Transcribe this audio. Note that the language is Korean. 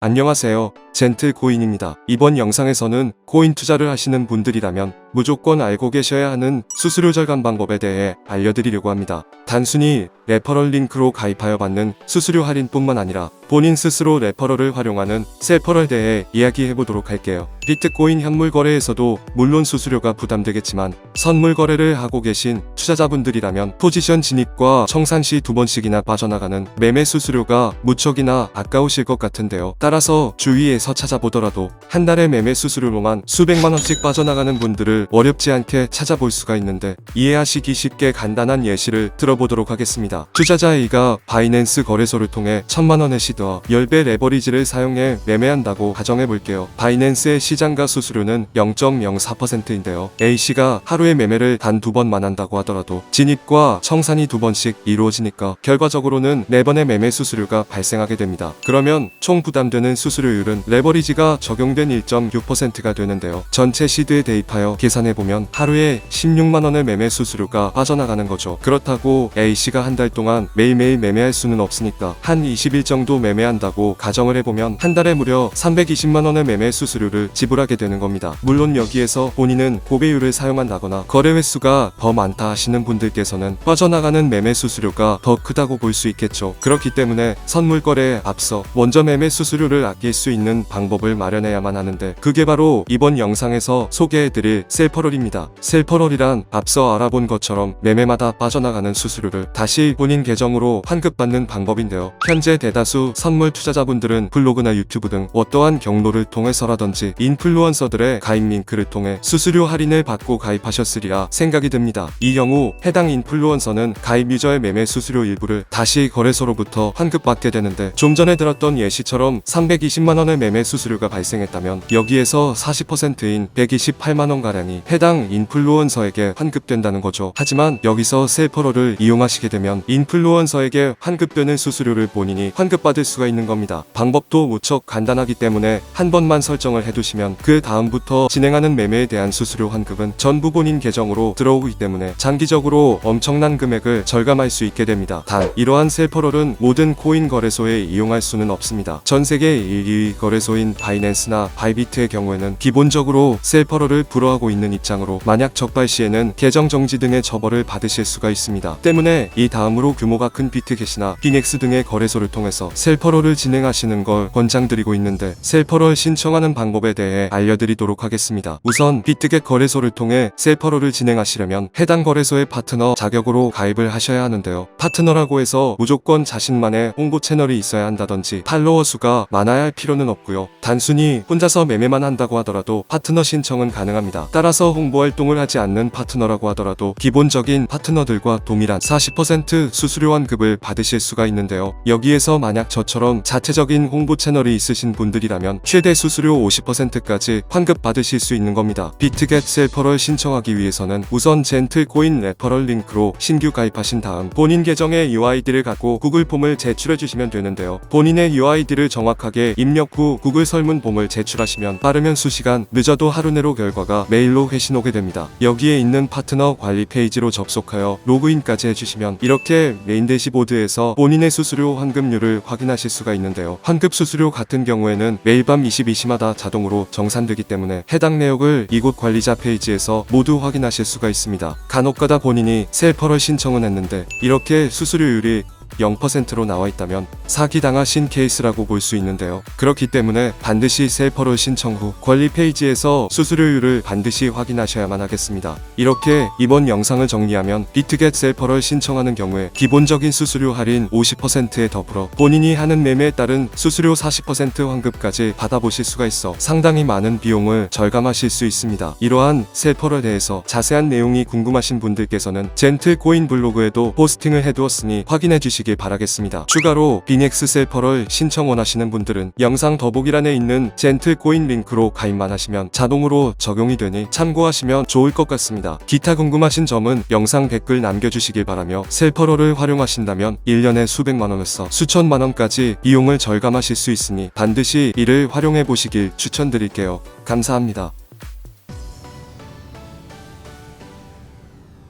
안녕하세요. 젠틀 코인입니다. 이번 영상에서는 코인 투자를 하시는 분들이라면 무조건 알고 계셔야 하는 수수료 절감 방법에 대해 알려드리려고 합니다. 단순히 레퍼럴 링크로 가입하여 받는 수수료 할인뿐만 아니라 본인 스스로 레퍼럴을 활용하는 셀퍼럴에 대해 이야기해 보도록 할게요. 비트코인 현물 거래에서도 물론 수수료가 부담되겠지만 선물 거래를 하고 계신 투자자분들이라면 포지션 진입과 청산 시 두 번씩이나 빠져나가는 매매 수수료가 무척이나 아까우실 것 같은데요. 따라서 주위에서 찾아보더라도 한 달에 매매 수수료로만 수백만 원씩 빠져나가는 분들을 어렵지 않게 찾아볼 수가 있는데 이해하시기 쉽게 간단한 예시를 들어보도록 하겠습니다. 투자자 A가 바이낸스 거래소를 통해 천만 원의 시드와 10배 레버리지를 사용해 매매한다고 가정해 볼게요. 바이낸스의 시장가 수수료는 0.04%인데요. A씨가 하루에 매매를 단 두 번만 한다고 하더라도 진입과 청산이 두 번씩 이루어지니까 결과적으로는 네 번의 매매 수수료가 발생하게 됩니다. 그러면 총 부담되는 수수료율은 레 버리지가 적용된 1.6%가 되는데요. 전체 시드에 대입하여 계산해 보면 하루에 16만 원의 매매 수수료가 빠져나가는 거죠. 그렇다고 A씨가 한 달 동안 매일매일 매매할 수는 없으니까 한 20일 정도 매매한다고 가정을 해보면 한 달에 무려 320만 원의 매매 수수료를 지불하게 되는 겁니다. 물론 여기에서 본인은 고배율을 사용한다거나 거래 횟수가 더 많다 하시는 분들께서는 빠져나가는 매매 수수료가 더 크다고 볼 수 있겠죠. 그렇기 때문에 선물 거래에 앞서 먼저 매매 수수료를 아낄 수 있는 방법을 마련해야만 하는데 그게 바로 이번 영상에서 소개해드릴 셀퍼럴입니다. 셀퍼럴이란 앞서 알아본 것처럼 매매마다 빠져나가는 수수료를 다시 본인 계정으로 환급받는 방법인데요. 현재 대다수 선물 투자자분들은 블로그나 유튜브 등 어떠한 경로를 통해서라든지 인플루언서들의 가입 링크를 통해 수수료 할인을 받고 가입하셨으리라 생각이 듭니다. 이 경우 해당 인플루언서는 가입 유저의 매매 수수료 일부를 다시 거래소로부터 환급받게 되는데 좀 전에 들었던 예시처럼 320만 원의 매매 수수료가 발생했다면 여기에서 40%인 128만 원 가량이 해당 인플루언서에게 환급된다는 거죠. 하지만 여기서 셀퍼러를 이용하시게 되면 인플루언서에게 환급되는 수수료를 본인이 환급받을 수가 있는 겁니다. 방법도 무척 간단하기 때문에 한 번만 설정을 해두시면 그 다음부터 진행하는 매매에 대한 수수료 환급은 전부 본인 계정으로 들어오기 때문에 장기적으로 엄청난 금액을 절감할 수 있게 됩니다. 단 이러한 셀퍼럴은 모든 코인 거래소에 이용할 수는 없습니다. 전 세계 1위 거래 소인 바이낸스나 바이비트의 경우에는 기본적으로 셀퍼럴을 불허하고 있는 입장으로 만약 적발 시에는 계정 정지 등의 처벌을 받으실 수가 있습니다. 때문에 이 다음으로 규모가 큰 비트겟이나 피넥스 등의 거래소를 통해서 셀퍼럴을 진행하시는 걸 권장드리고 있는데 셀퍼럴 신청하는 방법에 대해 알려드리도록 하겠습니다. 우선 비트겟 거래소를 통해 셀퍼럴을 진행하시려면 해당 거래소의 파트너 자격으로 가입을 하셔야 하는데요. 파트너라고 해서 무조건 자신만의 홍보 채널이 있어야 한다든지 팔로워 수가 많아야 할 필요는 없고 요. 단순히 혼자서 매매만 한다고 하더라도 파트너 신청은 가능합니다. 따라서 홍보 활동을 하지 않는 파트너라고 하더라도 기본적인 파트너들과 동일한 40% 수수료 환급을 받으실 수가 있는데요. 여기에서 만약 저처럼 자체적인 홍보 채널이 있으신 분들이라면 최대 수수료 50%까지 환급 받으실 수 있는 겁니다. 비트겟 셀퍼럴 신청하기 위해서는 우선 젠틀코인 레퍼럴 링크로 신규 가입하신 다음 본인 계정의 UID를 갖고 구글 폼을 제출해 주시면 되는데요. 본인의 UID를 정확하게 입력 후 구글 설문 폼을 제출하시면 빠르면 수시간 늦어도 하루 내로 결과가 메일로 회신 오게 됩니다. 여기에 있는 파트너 관리 페이지로 접속하여 로그인까지 해주시면 이렇게 메인 대시보드에서 본인의 수수료 환급률을 확인하실 수가 있는데요. 환급 수수료 같은 경우에는 매일 밤 22시마다 자동으로 정산되기 때문에 해당 내역을 이곳 관리자 페이지에서 모두 확인하실 수가 있습니다. 간혹가다 본인이 셀퍼럴 신청은 했는데 이렇게 수수료율이 0%로 나와 있다면 사기당하신 케이스라고 볼 수 있는데요. 그렇기 때문에 반드시 셀퍼럴 신청 후 관리 페이지에서 수수료율을 반드시 확인하셔야만 하겠습니다. 이렇게 이번 영상을 정리하면 비트겟 셀퍼럴 신청하는 경우에 기본적인 수수료 할인 50%에 더불어 본인이 하는 매매에 따른 수수료 40% 환급까지 받아보실 수가 있어 상당히 많은 비용을 절감하실 수 있습니다. 이러한 셀퍼럴에 대해서 자세한 내용이 궁금하신 분들께서는 젠틀 코인 블로그에도 포스팅을 해두었으니 확인해 주시 길 바라겠습니다. 추가로 비넥스 셀퍼럴 신청 원하시는 분들은 영상 더보기란에 있는 젠틀 코인 링크로 가입만 하시면 자동으로 적용이 되니 참고하시면 좋을 것 같습니다. 기타 궁금하신 점은 영상 댓글 남겨주시길 바라며 셀퍼럴을 활용하신다면 1년에 수백만 원에서 수천만 원까지 비용을 절감하실 수 있으니 반드시 이를 활용해 보시길 추천드릴게요. 감사합니다.